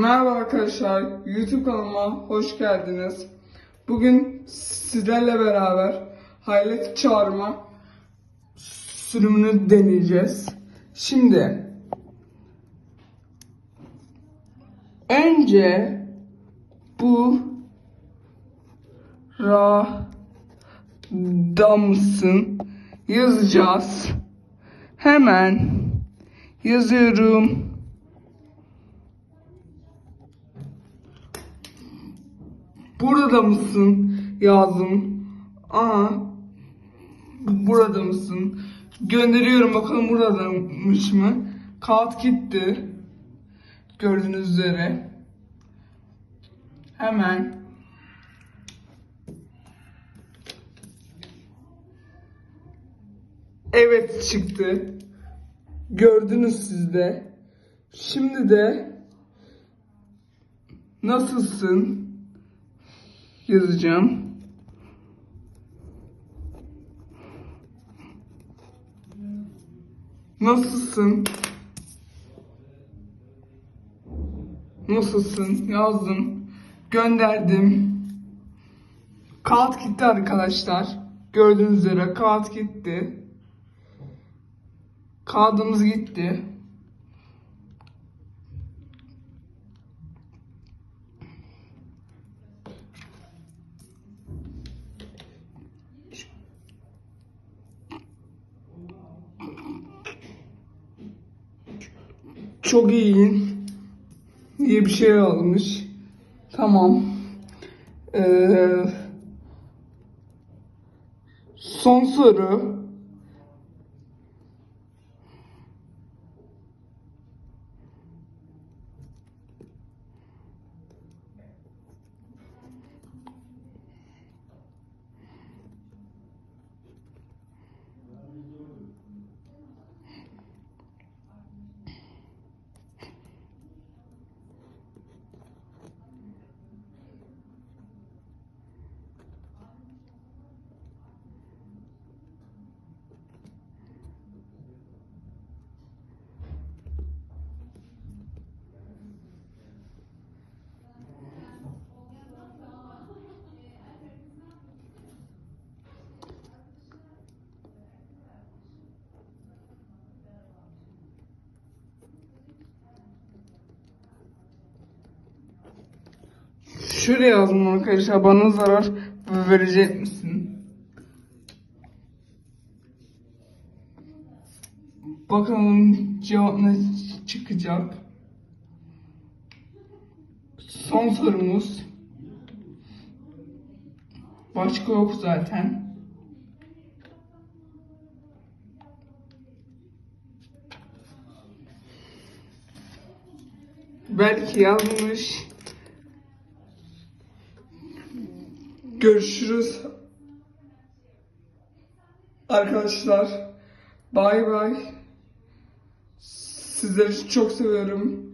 Merhaba arkadaşlar, YouTube kanalıma hoş geldiniz. Bugün sizlerle beraber hayalet çağırma sürümünü deneyeceğiz. Şimdi önce bu radamsın yazacağız. Hemen yazıyorum. Burada mısın yazdım. Aa, burada mısın? Gönderiyorum bakalım buradaymış mı? Kağıt gitti. Gördüğünüz üzere. Hemen Evet çıktı. Gördünüz siz de. Şimdi de nasılsın yazacağım. Nasılsın? Nasılsın? Yazdım. Gönderdim. Kağıt gitti arkadaşlar. Gördüğünüz üzere kağıt gitti. Kağıdımız gitti. Çok iyi diye bir şey almış. Tamam. Ee, son soru. Şöyle yazdım arkadaşlar bana zarar verecek misin? Bakalım cevap ne çıkacak. Son sorumuz. Başka yok zaten. Belki yazmış. Görüşürüz. Arkadaşlar. Bay bay. Sizleri çok seviyorum.